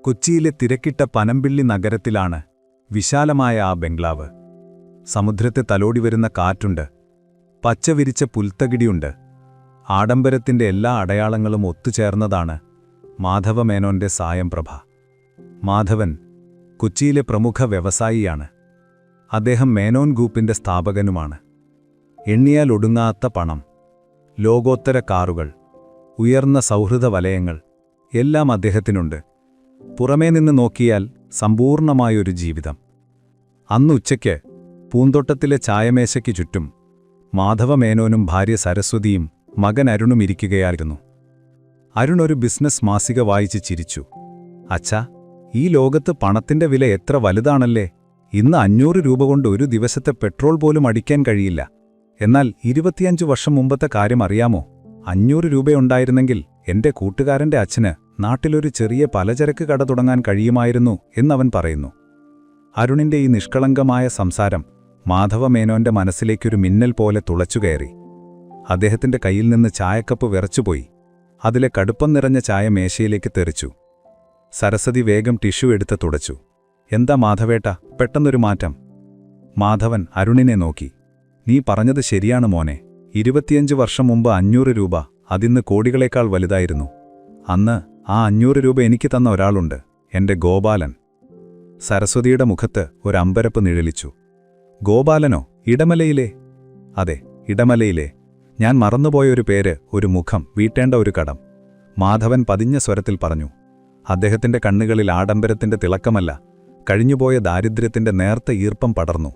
കൊച്ചിയിലെ തിരക്കിട്ട പനമ്പിള്ളി നഗരത്തിലാണ് വിശാലമായ ആ ബംഗ്ലാവ്. സമുദ്രത്തെ തലോടി വരുന്ന കാറ്റുണ്ട് പച്ചവിരിച്ച പുൽത്തകിടിയുണ്ട്. ആഡംബരത്തിന്റെ എല്ലാ അടയാളങ്ങളും ഒത്തുചേർന്നതാണ് മാധവമേനോന്റെ സായംപ്രഭ മാധവൻ കൊച്ചിയിലെ പ്രമുഖ വ്യവസായിയാണ്. അദ്ദേഹം മേനോൻ ഗ്രൂപ്പിന്റെ സ്ഥാപകനുമാണ്. എണ്ണിയാൽ ഒടുങ്ങാത്ത പണം ലോകോത്തര കാറുകൾ ഉയർന്ന സൗഹൃദ വലയങ്ങൾ എല്ലാം അദ്ദേഹത്തിനുണ്ട്. പുറമേ നിന്ന് നോക്കിയാൽ സമ്പൂർണമായൊരു ജീവിതം. അന്ന് ഉച്ചയ്ക്ക് പൂന്തോട്ടത്തിലെ ചായമേശയ്ക്ക് ചുറ്റും മാധവമേനോനും ഭാര്യ സരസ്വതിയും മകൻ അരുണും ഇരിക്കുകയായിരുന്നു. അരുൺ ഒരു ബിസിനസ് മാസിക വായിച്ച് ചിരിച്ചു. അച്ഛാ ഈ ലോകത്ത് പണത്തിന്റെ വില എത്ര വലുതാണല്ലേ? ഇന്ന് അഞ്ഞൂറ് രൂപ കൊണ്ട് ഒരു ദിവസത്തെ പെട്രോൾ പോലും അടിക്കാൻ കഴിയില്ല. എന്നാൽ ഇരുപത്തിയഞ്ചു വർഷം മുമ്പത്തെ കാര്യം അറിയാമോ? അഞ്ഞൂറ് രൂപയുണ്ടായിരുന്നെങ്കിൽ എന്റെ കൂട്ടുകാരന്റെ അച്ഛന് നാട്ടിലൊരു ചെറിയ പലചരക്ക് കട തുടങ്ങാൻ കഴിയുമായിരുന്നു എന്നവൻ പറയുന്നു. അരുണിന്റെ ഈ നിഷ്കളങ്കമായ സംസാരം മാധവമേനോന്റെ മനസ്സിലേക്കൊരു മിന്നൽ പോലെ തുളച്ചുകയറി അദ്ദേഹത്തിന്റെ കയ്യിൽ നിന്ന് ചായക്കപ്പ് വിറച്ചുപോയി. അതിലെ കടുപ്പം നിറഞ്ഞ ചായ മേശയിലേക്ക് തെറിച്ചു. സരസ്വതി വേഗം ടിഷ്യൂ എടുത്ത് തുടച്ചു. എന്താ മാധവേട്ട പെട്ടെന്നൊരു മാറ്റം. മാധവൻ അരുണിനെ നോക്കി. നീ പറഞ്ഞത് ശരിയാണ് മോനെ. ഇരുപത്തിയഞ്ച് വർഷം മുമ്പ് അഞ്ഞൂറ് രൂപ അതിന്ന് കോടികളേക്കാൾ വലുതായിരുന്നു. അന്ന് ആ അഞ്ഞൂറ് രൂപ എനിക്ക് തന്ന ഒരാളുണ്ട് എന്റെ ഗോപാലൻ. സരസ്വതിയുടെ മുഖത്ത് ഒരമ്പരപ്പ് നിഴലിച്ചു. ഗോപാലനോ ഇടമലയിലെ? അതെ ഇടമലയിലെ. ഞാൻ മറന്നുപോയൊരു പേര് ഒരു മുഖം വീട്ടേണ്ട ഒരു കടം. മാധവൻ പതിഞ്ഞ സ്വരത്തിൽ പറഞ്ഞു അദ്ദേഹത്തിന്റെ കണ്ണുകളിൽ ആഡംബരത്തിന്റെ തിളക്കമല്ല കഴിഞ്ഞുപോയ ദാരിദ്ര്യത്തിന്റെ നേർത്ത ഈർപ്പം പടർന്നു.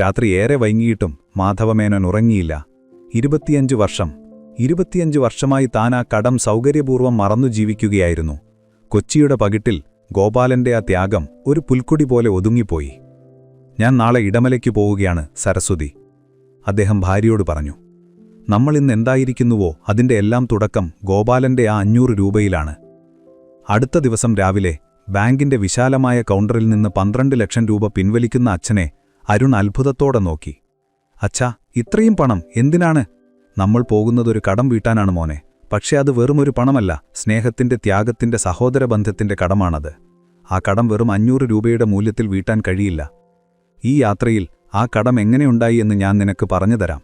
രാത്രി ഏറെ വൈകിയിട്ടും മാധവമേനോൻ ഉറങ്ങിയില്ല. ഇരുപത്തിയഞ്ച് വർഷം ഇരുപത്തിയഞ്ച് വർഷമായി താൻ ആ കടം സൗകര്യപൂർവം മറന്നു ജീവിക്കുകയായിരുന്നു. കൊച്ചിയുടെ പകിട്ടിൽ ഗോപാലന്റെ ആ ത്യാഗം ഒരു പുൽക്കുടി പോലെ ഒതുങ്ങിപ്പോയി. ഞാൻ നാളെ ഇടമലയ്ക്ക് പോവുകയാണ് സരസ്വതി. അദ്ദേഹം ഭാര്യയോട് പറഞ്ഞു നമ്മൾ ഇന്ന് എന്തായിരിക്കുന്നുവോ? അതിന്റെ എല്ലാം തുടക്കം ഗോപാലന്റെ ആ അഞ്ഞൂറ് രൂപയിലാണ്. അടുത്ത ദിവസം രാവിലെ ബാങ്കിന്റെ വിശാലമായ കൗണ്ടറിൽ നിന്ന് പന്ത്രണ്ട് ലക്ഷം രൂപ പിൻവലിക്കുന്ന അച്ഛനെ അരുൺ അത്ഭുതത്തോടെ നോക്കി. അച്ഛാ ഇത്രയും പണം എന്തിനാണ്? നമ്മൾ പോകുന്നതൊരു കടം വീട്ടാനാണ് മോനെ. പക്ഷേ അത് വെറുമൊരു പണമല്ല. സ്നേഹത്തിന്റെ ത്യാഗത്തിന്റെ സഹോദര ബന്ധത്തിന്റെ കടമാണത്. ആ കടം വെറും അഞ്ഞൂറ് രൂപയുടെ മൂല്യത്തിൽ വീട്ടാൻ കഴിയില്ല. ഈ യാത്രയിൽ ആ കടം എങ്ങനെയുണ്ടായി എന്ന് ഞാൻ നിനക്ക് പറഞ്ഞുതരാം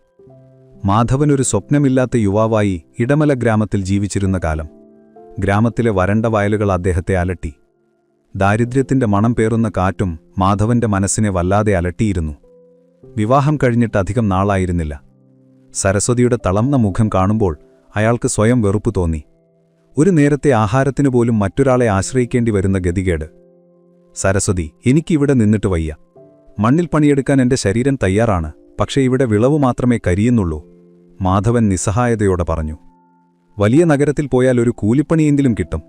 മാധവനൊരു സ്വപ്നമില്ലാത്ത യുവാവായി ഇടമല ഗ്രാമത്തിൽ ജീവിച്ചിരുന്ന കാലം. ഗ്രാമത്തിലെ വരണ്ട വയലുകൾ അദ്ദേഹത്തെ അലട്ടി. ദാരിദ്ര്യത്തിന്റെ മണം പേറുന്ന കാറ്റും മാധവന്റെ മനസ്സിനെ വല്ലാതെ അലട്ടിയിരുന്നു. വിവാഹം കഴിഞ്ഞിട്ട് അധികം നാളായിരുന്നില്ല. സരസ്വതിയുടെ തളർന്ന മുഖം കാണുമ്പോൾ അയാൾക്ക് സ്വയം വെറുപ്പ് തോന്നി. ഒരു നേരത്തെ ആഹാരത്തിനു പോലും മറ്റൊരാളെ ആശ്രയിക്കേണ്ടി വരുന്ന ഗതികേട്. സരസ്വതി എനിക്കിവിടെ നിന്നിട്ട് വയ്യ. മണ്ണിൽ പണിയെടുക്കാൻ എന്റെ ശരീരം തയ്യാറാണ്. പക്ഷേ ഇവിടെ വിളവ് മാത്രമേ കരിയുന്നുള്ളൂ. മാധവൻ നിസ്സഹായതയോടെ പറഞ്ഞു. വലിയ നഗരത്തിൽ പോയാൽ ഒരു കൂലിപ്പണിയെങ്കിലും കിട്ടും.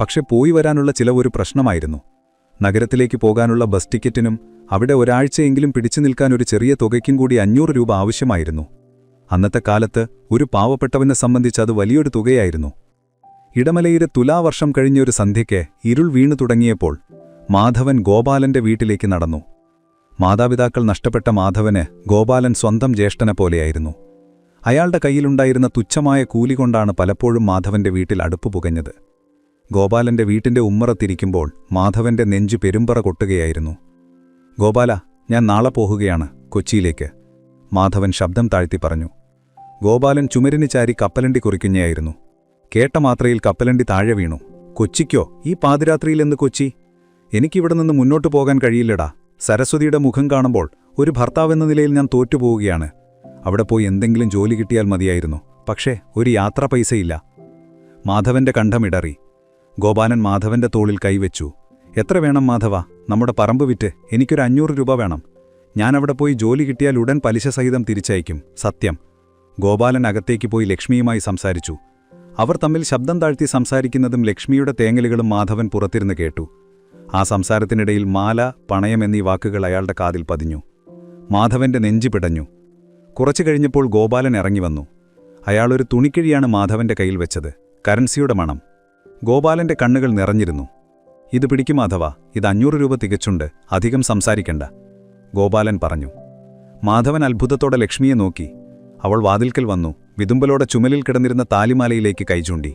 പക്ഷെ പോയി വരാനുള്ള ചിലവൊരു പ്രശ്നമായിരുന്നു. നഗരത്തിലേക്ക് പോകാനുള്ള ബസ് ടിക്കറ്റിനും അവിടെ ഒരാഴ്ചയെങ്കിലും പിടിച്ചു നിൽക്കാൻ ഒരു ചെറിയ തുകയ്ക്കും കൂടി അഞ്ഞൂറ് രൂപ ആവശ്യമായിരുന്നു. അന്നത്തെ കാലത്ത് ഒരു പാവപ്പെട്ടവനെ സംബന്ധിച്ച് അത് വലിയൊരു തുകയായിരുന്നു. ഇടമലയിലെ തുലാവർഷം കഴിഞ്ഞൊരു സന്ധ്യയ്ക്ക് ഇരുൾ വീണു തുടങ്ങിയപ്പോൾ മാധവൻ ഗോപാലന്റെ വീട്ടിലേക്ക് നടന്നു. മാതാപിതാക്കൾ നഷ്ടപ്പെട്ട മാധവന് ഗോപാലൻ സ്വന്തം ജ്യേഷ്ഠനെ പോലെയായിരുന്നു. അയാളുടെ കയ്യിലുണ്ടായിരുന്ന തുച്ഛമായ കൂലി കൊണ്ടാണ് പലപ്പോഴും മാധവന്റെ വീട്ടിൽ അടുപ്പ് പുകഞ്ഞത്. ഗോപാലന്റെ വീട്ടിന്റെ ഉമ്മറത്തിരിക്കുമ്പോൾ മാധവന്റെ നെഞ്ചു പെരുമ്പറ കൊട്ടുകയായിരുന്നു. ഗോപാല ഞാൻ നാളെ പോകുകയാണ് കൊച്ചിയിലേക്ക്. മാധവൻ ശബ്ദം താഴ്ത്തി പറഞ്ഞു. ഗോപാലൻ ചുമരിന് ചാരി കപ്പലണ്ടി കുറിക്കുന്നയായിരുന്നു. കേട്ട മാത്രയിൽ കപ്പലണ്ടി താഴെ വീണു. കൊച്ചിക്കോ ഈ പാതിരാത്രിയിലെന്ന് കൊച്ചി? എനിക്കിവിടെ നിന്ന് മുന്നോട്ടു പോകാൻ കഴിയില്ലടാ. സരസ്വതിയുടെ മുഖം കാണുമ്പോൾ ഒരു ഭർത്താവെന്ന നിലയിൽ ഞാൻ തോറ്റുപോവുകയാണ്. അവിടെ പോയി എന്തെങ്കിലും ജോലി കിട്ടിയാൽ മതിയായിരുന്നു. പക്ഷേ ഒരു യാത്ര പൈസയില്ല. മാധവന്റെ കണ്ഠമിടറി ഗോപാലൻ മാധവന്റെ തോളിൽ കൈവച്ചു. എത്ര വേണം മാധവ? നമ്മുടെ പറമ്പ് വിറ്റ് എനിക്കൊരു അഞ്ഞൂറ് രൂപ വേണം. ഞാനവിടെ പോയി ജോലി കിട്ടിയാൽ ഉടൻ പലിശ സഹിതം തിരിച്ചയക്കും. സത്യം. ഗോപാലൻ അകത്തേക്ക് പോയി ലക്ഷ്മിയുമായി സംസാരിച്ചു. അവർ തമ്മിൽ ശബ്ദം താഴ്ത്തി സംസാരിക്കുന്നതും ലക്ഷ്മിയുടെ തേങ്ങലുകളും മാധവൻ പുറത്തിരുന്ന് കേട്ടു. ആ സംസാരത്തിനിടയിൽ മാല പണയം എന്നീ വാക്കുകൾ അയാളുടെ കാതിൽ പതിഞ്ഞു. മാധവന്റെ നെഞ്ചു പിടഞ്ഞു. കുറച്ചു കഴിഞ്ഞപ്പോൾ ഗോപാലൻ ഇറങ്ങി വന്നു. അയാളൊരു തുണിക്കിഴിയാണ് മാധവന്റെ കയ്യിൽ വെച്ചത്. കറൻസിയുടെ മണം. ഗോപാലന്റെ കണ്ണുകൾ നിറഞ്ഞിരുന്നു. ഇത് പിടിക്കും മാധവ. ഇത് അഞ്ഞൂറ് രൂപ തികച്ചുണ്ട്. അധികം സംസാരിക്കണ്ട. ഗോപാലൻ പറഞ്ഞു. മാധവൻ അത്ഭുതത്തോടെ ലക്ഷ്മിയെ നോക്കി. അവൾ വാതിൽക്കൽ വന്നു വിതുമ്പലോടെ ചുമലിൽ കിടന്നിരുന്ന താലിമാലയിലേക്ക് കൈചൂണ്ടി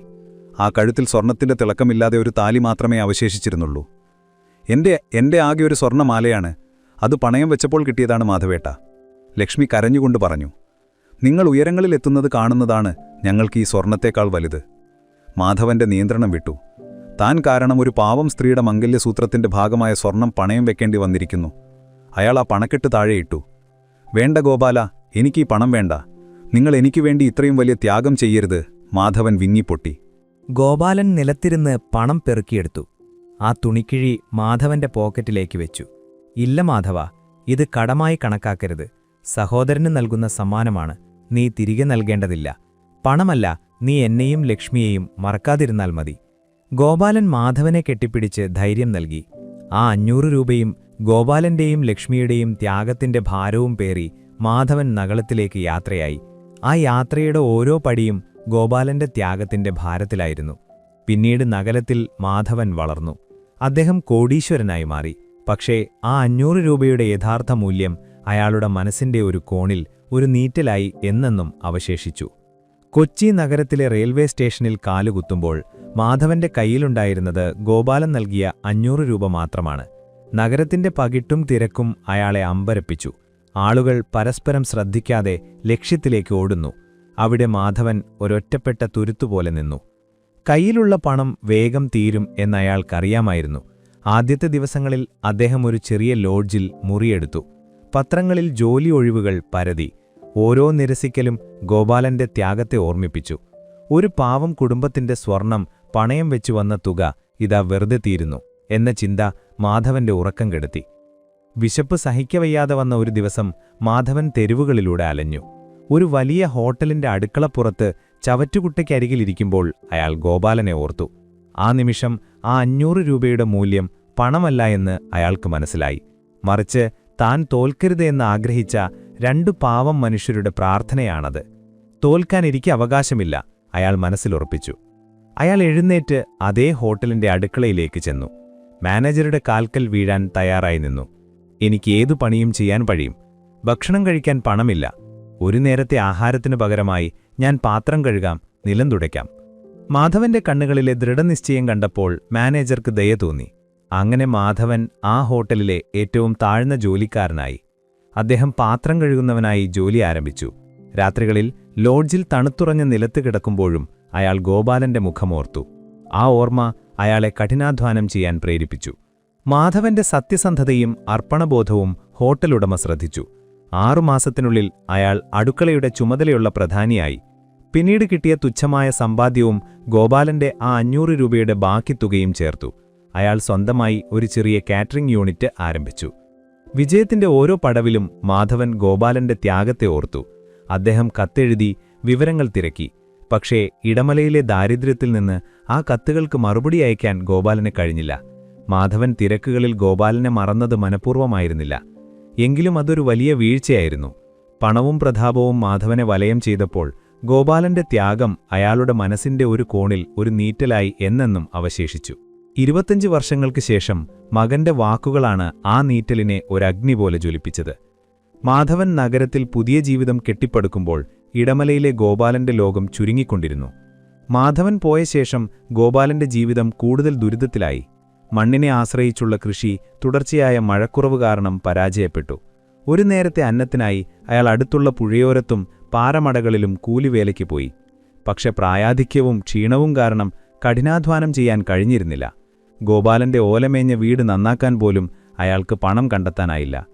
ആ കഴുത്തിൽ സ്വർണത്തിന്റെ തിളക്കമില്ലാതെ ഒരു താലി മാത്രമേ അവശേഷിച്ചിരുന്നുള്ളൂ. എന്റെ എന്റെ ആകെ ഒരു സ്വർണമാലയാണ് അത് പണയം വെച്ചപ്പോൾ കിട്ടിയതാണ് മാധവേട്ട. ലക്ഷ്മി കരഞ്ഞുകൊണ്ട് പറഞ്ഞു നിങ്ങൾ ഉയരങ്ങളിൽ ഉയരങ്ങളിലെത്തുന്നത് കാണുന്നതാണ് ഞങ്ങൾക്ക് ഈ സ്വർണത്തേക്കാൾ വലുത്. മാധവന്റെ നിയന്ത്രണം വിട്ടു. താൻ കാരണം ഒരു പാവം സ്ത്രീയുടെ മംഗല്യസൂത്രത്തിന്റെ ഭാഗമായ സ്വർണം പണയം വെക്കേണ്ടി വന്നിരിക്കുന്നു. അയാൾ ആ പണക്കെട്ട് താഴെയിട്ടു വേണ്ട ഗോപാല എനിക്ക് ഈ പണം വേണ്ട. നിങ്ങൾ എനിക്ക് വേണ്ടി ഇത്രയും വലിയ ത്യാഗം ചെയ്യരുത്. മാധവൻ വിങ്ങിപ്പൊട്ടി. ഗോപാലൻ നിലത്തിരുന്ന് പണം പെറുക്കിയെടുത്തു. ആ തുണിക്കിഴി മാധവന്റെ പോക്കറ്റിലേക്ക് വെച്ചു. ഇല്ല മാധവ ഇത് കടമായി കണക്കാക്കരുത്. സഹോദരന് നൽകുന്ന സമ്മാനമാണ്. നീ തിരികെ നൽകേണ്ടതില്ല. പണമല്ല നീ എന്നെയും ലക്ഷ്മിയെയും മറക്കാതിരുന്നാൽ മതി. ഗോപാലൻ മാധവനെ കെട്ടിപ്പിടിച്ച് ധൈര്യം നൽകി. ആ അഞ്ഞൂറ് രൂപയും ഗോപാലന്റെയും ലക്ഷ്മിയുടെയും ത്യാഗത്തിന്റെ ഭാരവും പേറി മാധവൻ നഗളത്തിലേക്ക് യാത്രയായി. ആ യാത്രയുടെ ഓരോ പടിയും ഗോപാലന്റെ ത്യാഗത്തിന്റെ ഭാരത്തിലായിരുന്നു. പിന്നീട് നഗരത്തിൽ മാധവൻ വളർന്നു. അദ്ദേഹം കോടീശ്വരനായി മാറി. പക്ഷേ ആ അഞ്ഞൂറ് രൂപയുടെ യഥാർത്ഥ മൂല്യം അയാളുടെ മനസ്സിന്റെ ഒരു കോണിൽ ഒരു നീറ്റലായി എന്നെന്നും അവശേഷിച്ചു. കൊച്ചി നഗരത്തിലെ റെയിൽവേ സ്റ്റേഷനിൽ കാലുകുത്തുമ്പോൾ മാധവന്റെ കയ്യിലുണ്ടായിരുന്നത് ഗോപാലൻ നൽകിയ അഞ്ഞൂറ് രൂപ മാത്രമാണ്. നഗരത്തിന്റെ പകിട്ടും തിരക്കും അയാളെ അമ്പരപ്പിച്ചു. ആളുകൾ പരസ്പരം ശ്രദ്ധിക്കാതെ ലക്ഷ്യത്തിലേക്ക് ഓടുന്നു. അവിടെ മാധവൻ ഒരൊറ്റപ്പെട്ട തുരുത്തുപോലെ നിന്നു. കയ്യിലുള്ള പണം വേഗം തീരും എന്നയാൾക്കറിയാമായിരുന്നു ആദ്യത്തെ ദിവസങ്ങളിൽ അദ്ദേഹം ഒരു ചെറിയ ലോഡ്ജിൽ മുറിയെടുത്തു. പത്രങ്ങളിൽ ജോലി ഒഴിവുകൾ പരതി. ഓരോ നിരസിക്കലും ഗോപാലന്റെ ത്യാഗത്തെ ഓർമ്മിപ്പിച്ചു. ഒരു പാവം കുടുംബത്തിന്റെ സ്വർണം പണയം വെച്ചു വന്ന തുക ഇതാ വെറുതെ തീരുന്നു എന്ന ചിന്ത മാധവന്റെ ഉറക്കം കെടുത്തി. വിശപ്പ് സഹിക്കവയ്യാതെ വന്ന ഒരു ദിവസം മാധവൻ തെരുവുകളിലൂടെ അലഞ്ഞു. ഒരു വലിയ ഹോട്ടലിന്റെ അടുക്കളപ്പുറത്ത് ചവറ്റുകുട്ടയ്ക്കരികിലിരിക്കുമ്പോൾ അയാൾ ഗോപാലനെ ഓർത്തു. ആ നിമിഷം ആ അഞ്ഞൂറ് രൂപയുടെ മൂല്യം പണമല്ല എന്ന് അയാൾക്ക് മനസ്സിലായി. മറിച്ച് താൻ തോൽക്കരുത് എന്ന് ആഗ്രഹിച്ച രണ്ടു പാവം മനുഷ്യരുടെ പ്രാർത്ഥനയാണത്. തോൽക്കാൻ എനിക്ക് അവകാശമില്ല അയാൾ മനസ്സിലുറപ്പിച്ചു അയാൾ എഴുന്നേറ്റ് അതേ ഹോട്ടലിന്റെ അടുക്കളയിലേക്ക് ചെന്നു. മാനേജറുടെ കാൽക്കൽ വീഴാൻ തയ്യാറായി നിന്നു. എനിക്ക് ഏതു പണിയും ചെയ്യാൻ കഴിയും. ഭക്ഷണം കഴിക്കാൻ പണമില്ല. ഒരു നേരത്തെ ആഹാരത്തിനു പകരമായി ഞാൻ പാത്രം കഴുകാം നിലം തുടയ്ക്കാം. മാധവന്റെ കണ്ണുകളിലെ ദൃഢനിശ്ചയം കണ്ടപ്പോൾ മാനേജർക്ക് ദയ തോന്നി. അങ്ങനെ മാധവൻ ആ ഹോട്ടലിലെ ഏറ്റവും താഴ്ന്ന ജോലിക്കാരനായി. അദ്ദേഹം പാത്രം കഴുകുന്നവനായി ജോലി ആരംഭിച്ചു. രാത്രികളിൽ ലോഡ്ജിൽ തണുത്തുറഞ്ഞ നിലത്ത് കിടക്കുമ്പോഴും അയാൾ ഗോപാലന്റെ മുഖമോർത്തു. ആ ഓർമ്മ അയാളെ കഠിനാധ്വാനം ചെയ്യാൻ പ്രേരിപ്പിച്ചു. മാധവന്റെ സത്യസന്ധതയും അർപ്പണബോധവും ഹോട്ടലുടമ ശ്രദ്ധിച്ചു. ആറുമാസത്തിനുള്ളിൽ അയാൾ അടുക്കളയുടെ ചുമതലയുള്ള പ്രധാനിയായി. പിന്നീട് കിട്ടിയ തുച്ഛമായ സമ്പാദ്യവും ഗോപാലന്റെ ആ അഞ്ഞൂറ് രൂപയുടെ ബാക്കി തുകയും ചേർത്തു. അയാൾ സ്വന്തമായി ഒരു ചെറിയ കാറ്ററിംഗ് യൂണിറ്റ് ആരംഭിച്ചു. വിജയത്തിന്റെ ഓരോ പടവിലും മാധവൻ ഗോപാലന്റെ ത്യാഗത്തെ ഓർത്തു. അദ്ദേഹം കത്തെഴുതി വിവരങ്ങൾ തിരക്കി. പക്ഷേ ഇടമലയിലെ ദാരിദ്ര്യത്തിൽ നിന്ന് ആ കത്തുകൾക്ക് മറുപടി അയക്കാൻ ഗോപാലന് കഴിഞ്ഞില്ല. മാധവൻ തിരക്കുകളിൽ ഗോപാലനെ മറന്നത് മനഃപൂർവമായിരുന്നില്ല. എങ്കിലും അതൊരു വലിയ വീഴ്ചയായിരുന്നു. പണവും പ്രതാപവും മാധവനെ വലയം ചെയ്തപ്പോൾ ഗോപാലന്റെ ത്യാഗം അയാളുടെ മനസ്സിന്റെ ഒരു കോണിൽ ഒരു നീറ്റലായി എന്നെന്നും അവശേഷിച്ചു. ഇരുപത്തഞ്ച് വർഷങ്ങൾക്ക് ശേഷം മകന്റെ വാക്കുകളാണ് ആ നീറ്റലിനെ ഒരഗ്നി പോലെ ജ്വലിപ്പിച്ചത്. മാധവൻ നഗരത്തിൽ പുതിയ ജീവിതം കെട്ടിപ്പടുക്കുമ്പോൾ ഇടമലയിലെ ഗോപാലന്റെ ലോകം ചുരുങ്ങിക്കൊണ്ടിരുന്നു. മാധവൻ പോയ ശേഷം ഗോപാലന്റെ ജീവിതം കൂടുതൽ ദുരിതത്തിലായി. മണ്ണിനെ ആശ്രയിച്ചുള്ള കൃഷി തുടർച്ചയായ മഴക്കുറവ് കാരണം പരാജയപ്പെട്ടു. ഒരു നേരത്തെ അന്നത്തിനായി അയാൾ അടുത്തുള്ള പുഴയോരത്തും പാറമടകളിലും കൂലിവേലയ്ക്ക് പോയി. പക്ഷെ പ്രായാധിക്യവും ക്ഷീണവും കാരണം കഠിനാധ്വാനം ചെയ്യാൻ കഴിഞ്ഞിരുന്നില്ല. ഗോപാലന്റെ ഓലമേഞ്ഞ വീട് നന്നാക്കാൻ പോലും അയാൾക്ക് പണം കണ്ടെത്താനായില്ല.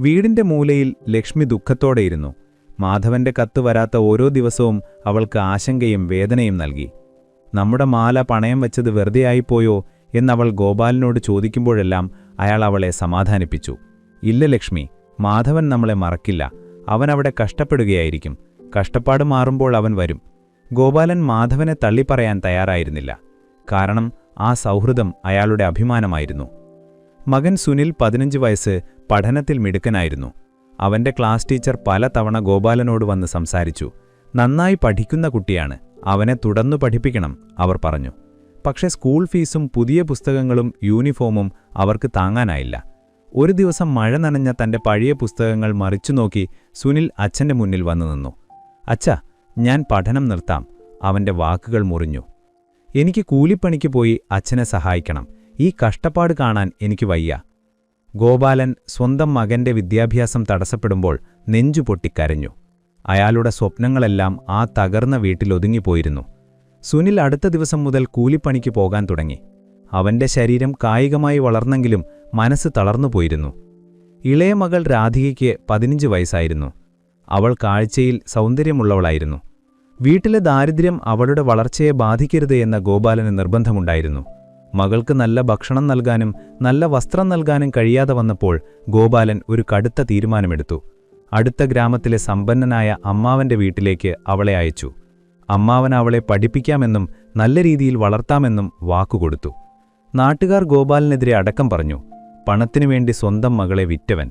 വീടിന്റെ മൂലയിൽ ലക്ഷ്മി ദുഃഖത്തോടെയിരുന്നു. മാധവന്റെ കത്ത് വരാത്ത ഓരോ ദിവസവും അവൾക്ക് ആശങ്കയും വേദനയും നൽകി. നമ്മുടെ മാല പണയം വെച്ചത് വെറുതെയായിപ്പോയോ എന്നവൾ ഗോപാലിനോട് ചോദിക്കുമ്പോഴെല്ലാം അയാൾ അവളെ സമാധാനിപ്പിച്ചു. ഇല്ല ലക്ഷ്മി മാധവൻ നമ്മളെ മറക്കില്ല. അവൻ അവിടെ കഷ്ടപ്പെടുകയായിരിക്കും. കഷ്ടപ്പാട് മാറുമ്പോൾ അവൻ വരും. ഗോപാലൻ മാധവനെ തള്ളിപ്പറയാൻ തയ്യാറായിരുന്നില്ല. കാരണം ആ സൗഹൃദം അയാളുടെ അഭിമാനമായിരുന്നു. മകൻ സുനിൽ പതിനഞ്ച് വയസ്സ് പഠനത്തിൽ മിടുക്കനായിരുന്നു. അവന്റെ ക്ലാസ് ടീച്ചർ പല തവണ ഗോപാലനോട് വന്ന് സംസാരിച്ചു. നന്നായി പഠിക്കുന്ന കുട്ടിയാണ്. അവനെ തുടർന്നു പഠിപ്പിക്കണം അവർ പറഞ്ഞു. പക്ഷേ സ്കൂൾ ഫീസും പുതിയ പുസ്തകങ്ങളും യൂണിഫോമും അവർക്ക് താങ്ങാനായില്ല. ഒരു ദിവസം മഴ നനഞ്ഞ തന്റെ പഴയ പുസ്തകങ്ങൾ മറിച്ചു നോക്കി സുനിൽ അച്ഛന്റെ മുന്നിൽ വന്നു നിന്നു. അച്ഛ ഞാൻ പഠനം നിർത്താം അവന്റെ വാക്കുകൾ മുറിഞ്ഞു. എനിക്ക് കൂലിപ്പണിക്ക് പോയി അച്ഛനെ സഹായിക്കണം. ഈ കഷ്ടപ്പാട് കാണാൻ എനിക്ക് വയ്യ. ഗോപാലൻ സ്വന്തം മകന്റെ വിദ്യാഭ്യാസം തടസ്സപ്പെടുമ്പോൾ നെഞ്ചു പൊട്ടിക്കരഞ്ഞു. അയാളുടെ സ്വപ്നങ്ങളെല്ലാം ആ തകർന്ന വീട്ടിലൊതുങ്ങിപ്പോയിരുന്നു സുനിൽ അടുത്ത ദിവസം മുതൽ കൂലിപ്പണിക്ക് പോകാൻ തുടങ്ങി. അവന്റെ ശരീരം കായികമായി വളർന്നെങ്കിലും മനസ്സ് തളർന്നുപോയിരുന്നു ഇളയ മകൾ രാധികയ്ക്ക് പതിനഞ്ച് വയസ്സായിരുന്നു. അവൾ കാഴ്ചയിൽ സൗന്ദര്യമുള്ളവളായിരുന്നു. വീട്ടിലെ ദാരിദ്ര്യം അവളുടെ വളർച്ചയെ ബാധിക്കരുത് എന്ന ഗോപാലന് നിർബന്ധമുണ്ടായിരുന്നു. മകൾക്ക് നല്ല ഭക്ഷണം നൽകാനും നല്ല വസ്ത്രം നൽകാനും കഴിയാതെ വന്നപ്പോൾ ഗോപാലൻ ഒരു കടുത്ത തീരുമാനമെടുത്തു. അടുത്ത ഗ്രാമത്തിലെ സമ്പന്നനായ അമ്മാവന്റെ വീട്ടിലേക്ക് അവളെ അയച്ചു. അമ്മാവൻ അവളെ പഠിപ്പിക്കാമെന്നും നല്ല രീതിയിൽ വളർത്താമെന്നും വാക്കുകൊടുത്തു. നാട്ടുകാർ ഗോപാലിനെതിരെ അടക്കം പറഞ്ഞു പണത്തിനു വേണ്ടി സ്വന്തം മകളെ വിറ്റവൻ.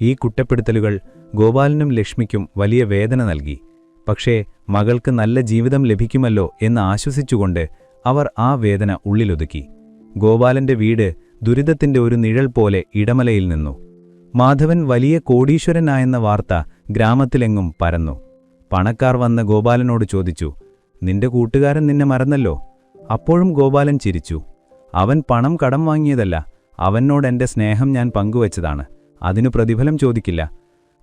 ഈ കുറ്റപ്പെടുത്തലുകൾ ഗോപാലിനും ലക്ഷ്മിക്കും വലിയ വേദന നൽകി. പക്ഷേ മകൾക്ക് നല്ല ജീവിതം ലഭിക്കുമല്ലോ എന്ന് ആശ്വസിച്ചുകൊണ്ട് അവർ ആ വേദന ഉള്ളിലൊതുക്കി. ഗോപാലന്റെ വീട് ദുരിതത്തിന്റെ ഒരു നിഴൽ പോലെ ഇടമലയിൽ നിന്നു. മാധവൻ വലിയ കോടീശ്വരനായെന്ന വാർത്ത ഗ്രാമത്തിലെങ്ങും പരന്നു. പണക്കാർ വന്ന് ഗോപാലനോട് ചോദിച്ചു നിന്റെ കൂട്ടുകാരൻ നിന്നെ മറന്നല്ലോ? അപ്പോഴും ഗോപാലൻ ചിരിച്ചു. അവൻ പണം കടം വാങ്ങിയതല്ല അവനോടെന്റെ സ്നേഹം ഞാൻ പങ്കുവച്ചതാണ് അതിനു പ്രതിഫലം ചോദിക്കില്ല.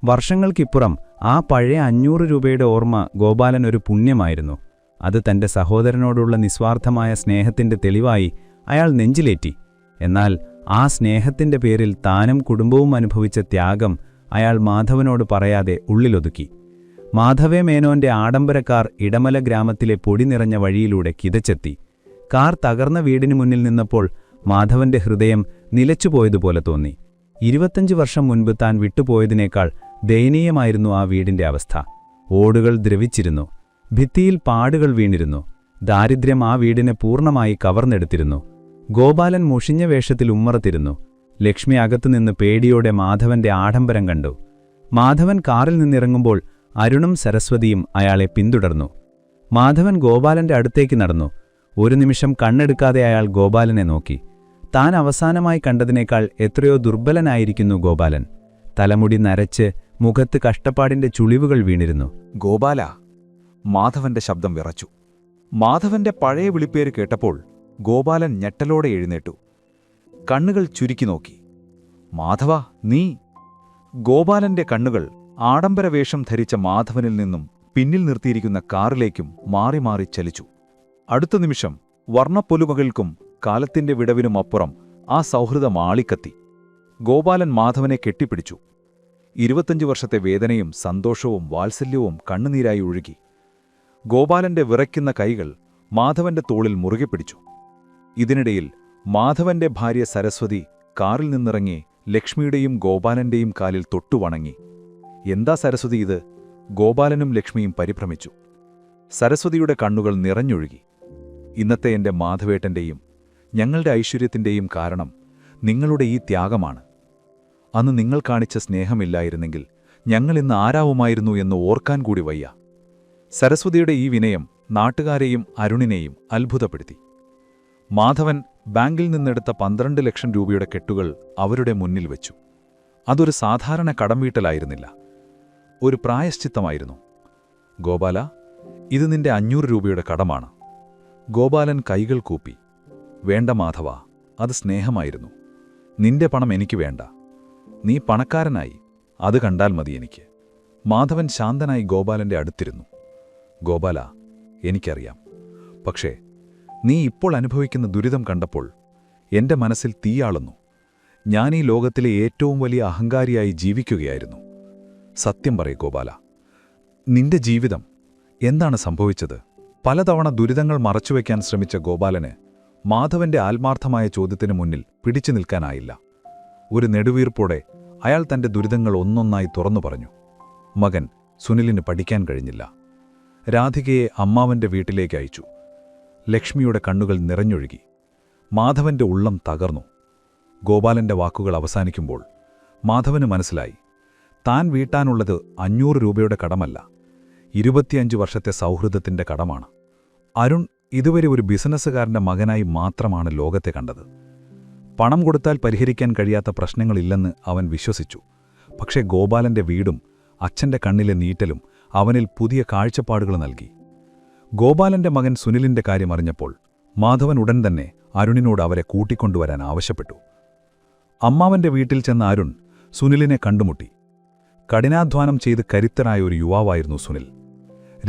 വർഷങ്ങൾക്കിപ്പുറം ആ പഴയ അഞ്ഞൂറ് രൂപയുടെ ഓർമ്മ ഗോപാലൻ ഒരു പുണ്യമായിരുന്നു. അത് തന്റെ സഹോദരനോടുള്ള നിസ്വാർത്ഥമായ സ്നേഹത്തിന്റെ തെളിവായി അയാൾ നെഞ്ചിലേറ്റി. എന്നാൽ ആ സ്നേഹത്തിന്റെ പേരിൽ താനും കുടുംബവും അനുഭവിച്ച ത്യാഗം അയാൾ മാധവനോട് പറയാതെ ഉള്ളിലൊതുക്കി. മാധവേ മേനോന്റെ ആഡംബരക്കാർ ഇടമല ഗ്രാമത്തിലെ പൊടി നിറഞ്ഞ വഴിയിലൂടെ കിതച്ചെത്തി. കാർ തകർന്ന വീടിനു മുന്നിൽ നിന്നപ്പോൾ മാധവന്റെ ഹൃദയം നിലച്ചുപോയതുപോലെ തോന്നി. ഇരുപത്തഞ്ച് വർഷം മുൻപ് താൻ വിട്ടുപോയതിനേക്കാൾ ദയനീയമായിരുന്നു ആ വീടിന്റെ അവസ്ഥ. ഓടുകൾ ദ്രവിച്ചിരുന്നു. ഭിത്തിയിൽ പാടുകൾ വീണിരുന്നു. ദാരിദ്ര്യം ആ വീടിനെ പൂർണമായി കവർന്നെടുത്തിരുന്നു. ഗോപാലൻ മുഷിഞ്ഞ വേഷത്തിൽ ഉമ്മറത്തിരുന്നു. ലക്ഷ്മി അകത്തുനിന്ന് പേടിയോടെ മാധവന്റെ ആഡംബരം കണ്ടു. മാധവൻ കാറിൽ നിന്നിറങ്ങുമ്പോൾ അരുണും സരസ്വതിയും അയാളെ പിന്തുടർന്നു. മാധവൻ ഗോപാലന്റെ അടുത്തേക്ക് നടന്നു. ഒരു നിമിഷം കണ്ണെടുക്കാതെ അയാൾ ഗോപാലനെ നോക്കി. താൻ അവസാനമായി കണ്ടതിനേക്കാൾ എത്രയോ ദുർബലനായിരിക്കുന്നു ഗോപാലൻ. തലമുടി നരച്ച് മുഖത്ത് കഷ്ടപ്പാടിന്റെ ചുളിവുകൾ വീണിരുന്നു. ഗോപാല മാധവന്റെ ശബ്ദം വിറച്ചു. മാധവന്റെ പഴയ വിളിപ്പേര് കേട്ടപ്പോൾ ഗോപാലൻ ഞെട്ടലോടെ എഴുന്നേറ്റു. കണ്ണുകൾ ചുരുക്കി നോക്കി. മാധവ നീ? ഗോപാലന്റെ കണ്ണുകൾ ആഡംബരവേഷം ധരിച്ച മാധവനിൽ നിന്നും പിന്നിൽ നിർത്തിയിരിക്കുന്ന കാറിലേക്കും മാറി മാറി ചലിച്ചു. അടുത്ത നിമിഷം വർണപ്പൊലുമകൾക്കും കാലത്തിന്റെ വിടവിനുമപ്പുറം ആ സൗഹൃദം ആളിക്കത്തി ഗോപാലൻ മാധവനെ കെട്ടിപ്പിടിച്ചു. ഇരുപത്തഞ്ച് വർഷത്തെ വേദനയും സന്തോഷവും വാത്സല്യവും കണ്ണുനീരായി ഒഴുകി. ഗോപാലന്റെ വിറയ്ക്കുന്ന കൈകൾ മാധവന്റെ തോളിൽ മുറുകെ പിടിച്ചു. ഇതിനിടയിൽ മാധവന്റെ ഭാര്യ സരസ്വതി കാറിൽ നിന്നിറങ്ങി ലക്ഷ്മിയുടെയും ഗോപാലന്റെയും കാലിൽ തൊട്ടുവണങ്ങി. എന്താ സരസ്വതി ഇത്? ഗോപാലനും ലക്ഷ്മിയും പരിഭ്രമിച്ചു. സരസ്വതിയുടെ കണ്ണുകൾ നിറഞ്ഞൊഴുകി. ഇന്നത്തെ എന്റെ മാധവേട്ടന്റെയും ഞങ്ങളുടെ ഐശ്വര്യത്തിന്റെയും കാരണം നിങ്ങളുടെ ഈ ത്യാഗമാണ്. അന്ന് നിങ്ങൾ കാണിച്ച സ്നേഹമില്ലായിരുന്നെങ്കിൽ ഞങ്ങൾ ഇന്ന് ആരാവുമായിരുന്നു എന്ന് ഓർക്കാൻ കൂടി വയ്യ. സരസ്വതിയുടെ ഈ വിനയം നാട്ടുകാരെയും അരുണിനെയും അത്ഭുതപ്പെടുത്തി. മാധവൻ ബാങ്കിൽ നിന്നെടുത്ത പന്ത്രണ്ട് ലക്ഷം രൂപയുടെ കെട്ടുകൾ അവരുടെ മുന്നിൽ വെച്ചു. അതൊരു സാധാരണ കടം വീട്ടലായിരുന്നില്ല. ഒരു പ്രായശ്ചിത്തമായിരുന്നു. ഗോപാല ഇത് നിന്റെ അഞ്ഞൂറ് രൂപയുടെ കടമാണ്. ഗോപാലൻ കൈകൾ കൂപ്പി. വേണ്ട മാധവ അത് സ്നേഹമായിരുന്നു. നിന്റെ പണം എനിക്ക് വേണ്ട. നീ പണക്കാരനായി അത് കണ്ടാൽ മതി എനിക്ക്. മാധവൻ ശാന്തനായി ഗോപാലന്റെ അടുത്തിരുന്നു. ഗോപാല എനിക്കറിയാം. പക്ഷേ നീ ഇപ്പോൾ അനുഭവിക്കുന്ന ദുരിതം കണ്ടപ്പോൾ എന്റെ മനസ്സിൽ തീയാളുന്നു. ഞാൻ ഈ ലോകത്തിലെ ഏറ്റവും വലിയ അഹങ്കാരിയായി ജീവിക്കുകയായിരുന്നു. സത്യം പറയൂ ഗോപാല. നിന്റെ ജീവിതം എന്താണ് സംഭവിച്ചത്? പലതവണ ദുരിതങ്ങൾ മറച്ചുവെക്കാൻ ശ്രമിച്ച ഗോപാലന് മാധവന്റെ ആത്മാർത്ഥമായ ചോദ്യത്തിനു മുന്നിൽ പിടിച്ചു നിൽക്കാനായില്ല. ഒരു നെടുവീർപ്പോടെ അയാൾ തന്റെ ദുരിതങ്ങൾ ഒന്നൊന്നായി തുറന്നു പറഞ്ഞു. മകൻ സുനിലിന് പഠിക്കാൻ കഴിഞ്ഞില്ല. രാധികയെ അമ്മാവന്റെ വീട്ടിലേക്ക് അയച്ചു. ലക്ഷ്മിയുടെ കണ്ണുകൾ നിറഞ്ഞൊഴുകി. മാധവന്റെ ഉള്ളം തകർന്നു. ഗോപാലന്റെ വാക്കുകൾ അവസാനിക്കുമ്പോൾ മാധവന് മനസ്സിലായി. താൻ വീട്ടാനുള്ളത് അഞ്ഞൂറ് രൂപയുടെ കടമല്ല. ഇരുപത്തിയഞ്ച് വർഷത്തെ സൗഹൃദത്തിന്റെ കടമാണ്. അരുൺ ഇതുവരെ ഒരു ബിസിനസ്സുകാരന്റെ മകനായി മാത്രമാണ് ലോകത്തെ കണ്ടത്. പണം കൊടുത്താൽ പരിഹരിക്കാൻ കഴിയാത്ത പ്രശ്നങ്ങളില്ലെന്ന് അവൻ വിശ്വസിച്ചു. പക്ഷേ ഗോപാലന്റെ വീടും അച്ഛന്റെ കണ്ണിലെ നീറ്റലും അവനിൽ പുതിയ കാഴ്ചപ്പാടുകൾ നൽകി. ഗോപാലന്റെ മകൻ സുനിലിന്റെ കാര്യം അറിഞ്ഞപ്പോൾ മാധവൻ ഉടൻ തന്നെ അരുണിനോട് അവരെ കൂട്ടിക്കൊണ്ടുവരാൻ ആവശ്യപ്പെട്ടു. അമ്മാവന്റെ വീട്ടിൽ ചെന്ന അരുൺ സുനിലിനെ കണ്ടുമുട്ടി. കഠിനാധ്വാനം ചെയ്ത് കരുത്തനായ ഒരു യുവാവായിരുന്നു സുനിൽ.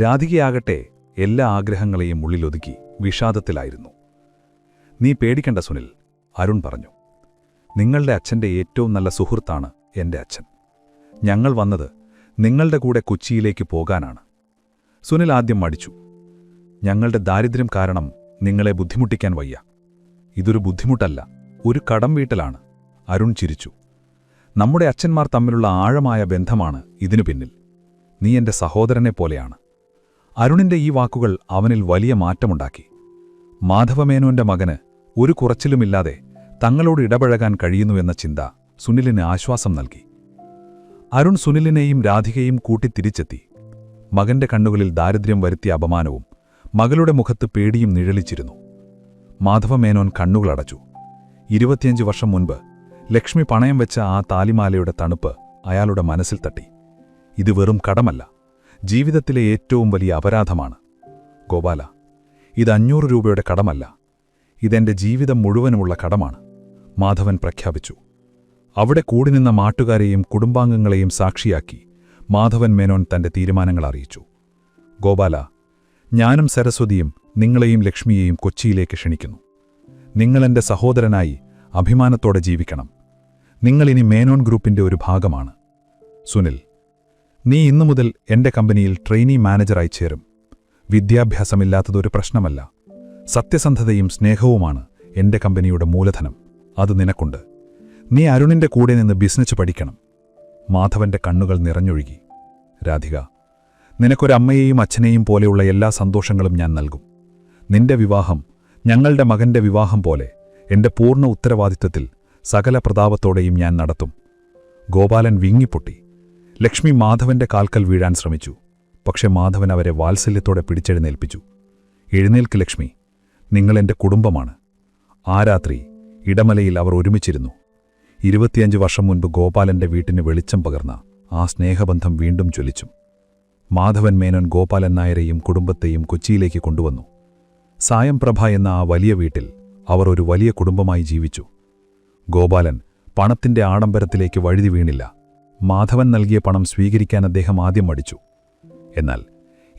രാധികയാകട്ടെ എല്ലാ ആഗ്രഹങ്ങളെയും ഉള്ളിലൊതുക്കി വിഷാദത്തിലായിരുന്നു. നീ പേടിക്കണ്ട സുനിൽ അരുൺ പറഞ്ഞു. നിങ്ങളുടെ അച്ഛന്റെ ഏറ്റവും നല്ല സുഹൃത്താണ് എന്റെ അച്ഛൻ. ഞങ്ങൾ വന്നത് നിങ്ങളുടെ കൂടെ കൊച്ചിയിലേക്ക് പോകാനാണ്. സുനിൽ ആദ്യം മടിച്ചു. ഞങ്ങളുടെ ദാരിദ്ര്യം കാരണം നിങ്ങളെ ബുദ്ധിമുട്ടിക്കാൻ വയ്യ. ഇതൊരു ബുദ്ധിമുട്ടല്ല ഒരു കടം വീട്ടലാണ് അരുൺ ചിരിച്ചു. നമ്മുടെ അച്ഛന്മാർ തമ്മിലുള്ള ആഴമായ ബന്ധമാണ് ഇതിനു പിന്നിൽ. നീ എന്റെ സഹോദരനെ പോലെയാണ്. അരുണിന്റെ ഈ വാക്കുകൾ അവനിൽ വലിയ മാറ്റമുണ്ടാക്കി. മാധവമേനോന്റെ മകന് ഒരു കുറച്ചിലുമില്ലാതെ തങ്ങളോട് ഇടപഴകാൻ കഴിയുന്നുവെന്ന ചിന്ത സുനിലിന് ആശ്വാസം നൽകി. അരുൺ സുനിലിനെയും രാധികയും കൂട്ടി തിരിച്ചെത്തി മകന്റെ കണ്ണുകളിൽ ദാരിദ്ര്യം വരുത്തിയ അപമാനവും മകളുടെ മുഖത്ത് പേടിയും നിഴലിച്ചിരുന്നു. മാധവമേനോൻ കണ്ണുകളടച്ചു. ഇരുപത്തിയഞ്ച് വർഷം മുൻപ് ലക്ഷ്മി പണയം വെച്ച ആ താലിമാലയുടെ തണുപ്പ് അയാളുടെ മനസ്സിൽ തട്ടി. ഇത് വെറും കടമല്ല. ജീവിതത്തിലെ ഏറ്റവും വലിയ അപരാധമാണ്. ഗോപാല ഇത് അഞ്ഞൂറ് രൂപയുടെ കടമല്ല. ഇതെന്റെ ജീവിതം മുഴുവനുമുള്ള കടമാണ്. മാധവൻ പ്രഖ്യാപിച്ചു. അവിടെ കൂടി നിന്ന മാട്ടുകാരെയും കുടുംബാംഗങ്ങളെയും സാക്ഷിയാക്കി മാധവൻ മേനോൻ തന്റെ തീരുമാനങ്ങൾ അറിയിച്ചു. ഗോപാല ഞാനും സരസ്വതിയും നിങ്ങളെയും ലക്ഷ്മിയെയും കൊച്ചിയിലേക്ക് ക്ഷണിക്കുന്നു. നിങ്ങളെന്റെ സഹോദരനായി അഭിമാനത്തോടെ ജീവിക്കണം. നിങ്ങളിനി മേനോൻ ഗ്രൂപ്പിന്റെ ഒരു ഭാഗമാണ്. സുനിൽ നീ ഇന്നു മുതൽ എന്റെ കമ്പനിയിൽ ട്രെയിനി മാനേജറായി ചേരും. വിദ്യാഭ്യാസമില്ലാത്തതൊരു പ്രശ്നമല്ല. സത്യസന്ധതയും സ്നേഹവുമാണ് എന്റെ കമ്പനിയുടെ മൂലധനം. അത് നിനക്കുണ്ട്. നീ അരുണിന്റെ കൂടെ നിന്ന് ബിസിനസ് പഠിക്കണം. മാധവന്റെ കണ്ണുകൾ നിറഞ്ഞൊഴുകി. രാധിക നിനക്കൊരമ്മയെയും അച്ഛനെയും പോലെയുള്ള എല്ലാ സന്തോഷങ്ങളും ഞാൻ നൽകും. നിന്റെ വിവാഹം ഞങ്ങളുടെ മകന്റെ വിവാഹം പോലെ എന്റെ പൂർണ ഉത്തരവാദിത്വത്തിൽ സകല പ്രതാപത്തോടെയും ഞാൻ നടത്തും. ഗോപാലൻ വിങ്ങിപ്പൊട്ടി. ലക്ഷ്മി മാധവന്റെ കാൽക്കൽ വീഴാൻ ശ്രമിച്ചു. പക്ഷെ മാധവൻ അവരെ വാത്സല്യത്തോടെ പിടിച്ചെഴുന്നേൽപ്പിച്ചു. എഴുന്നേൽക്ക് ലക്ഷ്മി. നിങ്ങളെന്റെ കുടുംബമാണ്. ആ രാത്രി ഇടമലയിൽ അവർ ഒരുമിച്ചിരുന്നു. ഇരുപത്തിയഞ്ച് വർഷം മുൻപ് ഗോപാലന്റെ വീട്ടിന് വെളിച്ചം പകർന്ന ആ സ്നേഹബന്ധം വീണ്ടും ജ്വലിച്ചു. മാധവൻ മേനോൻ ഗോപാലൻ നായരെയും കുടുംബത്തെയും കൊച്ചിയിലേക്ക് കൊണ്ടുവന്നു. സായംപ്രഭ എന്ന ആ വലിയ വീട്ടിൽ അവർ ഒരു വലിയ കുടുംബമായി ജീവിച്ചു. ഗോപാലൻ പണത്തിന്റെ ആഡംബരത്തിലേക്ക് വഴുതി വീണില്ല. മാധവൻ നൽകിയ പണം സ്വീകരിക്കാൻ അദ്ദേഹം ആദ്യം മടിച്ചു. എന്നാൽ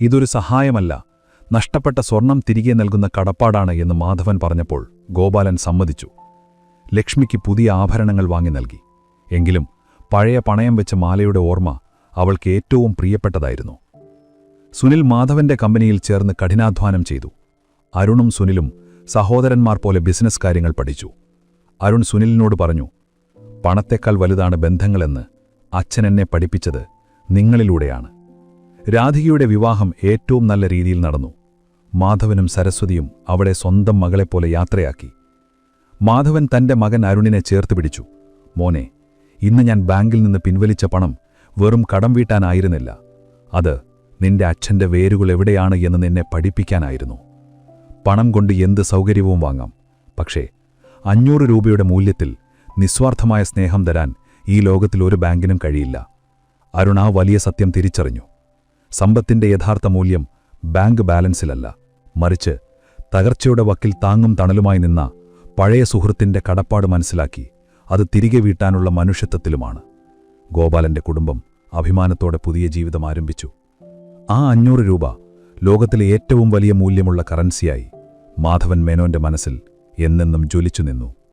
ഇതൊരു സഹായമല്ല നഷ്ടപ്പെട്ട സ്വർണം തിരികെ നൽകുന്ന കടപ്പാടാണ് എന്ന് മാധവൻ പറഞ്ഞപ്പോൾ ഗോപാലൻ സമ്മതിച്ചു. ലക്ഷ്മിക്ക് പുതിയ ആഭരണങ്ങൾ വാങ്ങി നൽകി. എങ്കിലും പഴയ പണയം വെച്ച മാലയുടെ ഓർമ്മ അവൾക്ക് ഏറ്റവും പ്രിയപ്പെട്ടതായിരുന്നു. സുനിൽ മാധവന്റെ കമ്പനിയിൽ ചേർന്ന് കഠിനാധ്വാനം ചെയ്തു. അരുണും സുനിലും സഹോദരന്മാർ പോലെ ബിസിനസ് കാര്യങ്ങൾ പഠിച്ചു. അരുൺ സുനിലിനോട് പറഞ്ഞു പണത്തെക്കാൾ വലുതാണ് ബന്ധങ്ങളെന്ന് അച്ഛൻ എന്നെ പഠിപ്പിച്ചത് നിങ്ങളിലൂടെയാണ്. രാധികയുടെ വിവാഹം ഏറ്റവും നല്ല രീതിയിൽ നടന്നു. മാധവനും സരസ്വതിയും അവിടെ സ്വന്തം മകളെപ്പോലെ യാത്രയാക്കി. മാധവൻ തന്റെ മകൻ അരുണിനെ ചേർത്ത് പിടിച്ചു. മോനെ ഇന്ന് ഞാൻ ബാങ്കിൽ നിന്ന് പിൻവലിച്ച പണം വെറും കടം വീട്ടാനായിരുന്നില്ല. അത് നിന്റെ അച്ഛന്റെ വേരുകൾ എവിടെയാണ് എന്ന് നിന്നെ പഠിപ്പിക്കാനായിരുന്നു. പണം കൊണ്ട് എന്ത് സൗകര്യവും വാങ്ങാം. പക്ഷേ അഞ്ഞൂറ് രൂപയുടെ മൂല്യത്തിൽ നിസ്വാർത്ഥമായ സ്നേഹം തരാൻ ഈ ലോകത്തിൽ ഒരു ബാങ്കിനും കഴിയില്ല. അരുൺ ആ വലിയ സത്യം തിരിച്ചറിഞ്ഞു. സമ്പത്തിന്റെ യഥാർത്ഥ മൂല്യം ബാങ്ക് ബാലൻസിലല്ല. മറിച്ച് തകർച്ചയുടെ വക്കിൽ താങ്ങും തണലുമായി നിന്ന പഴയ സുഹൃത്തിന്റെ കടപ്പാട് മനസ്സിലാക്കി അത് തിരികെ വീട്ടാനുള്ള മനുഷ്യത്വത്തിലുമാണ്. ഗോപാലന്റെ കുടുംബം അഭിമാനത്തോടെ പുതിയ ജീവിതം ആരംഭിച്ചു. ആ അഞ്ഞൂറ് രൂപ ലോകത്തിലെ ഏറ്റവും വലിയ മൂല്യമുള്ള കറൻസിയായി മാധവൻ മേനോന്റെ മനസ്സിൽ എന്നെന്നും ജ്വലിച്ചു നിന്നു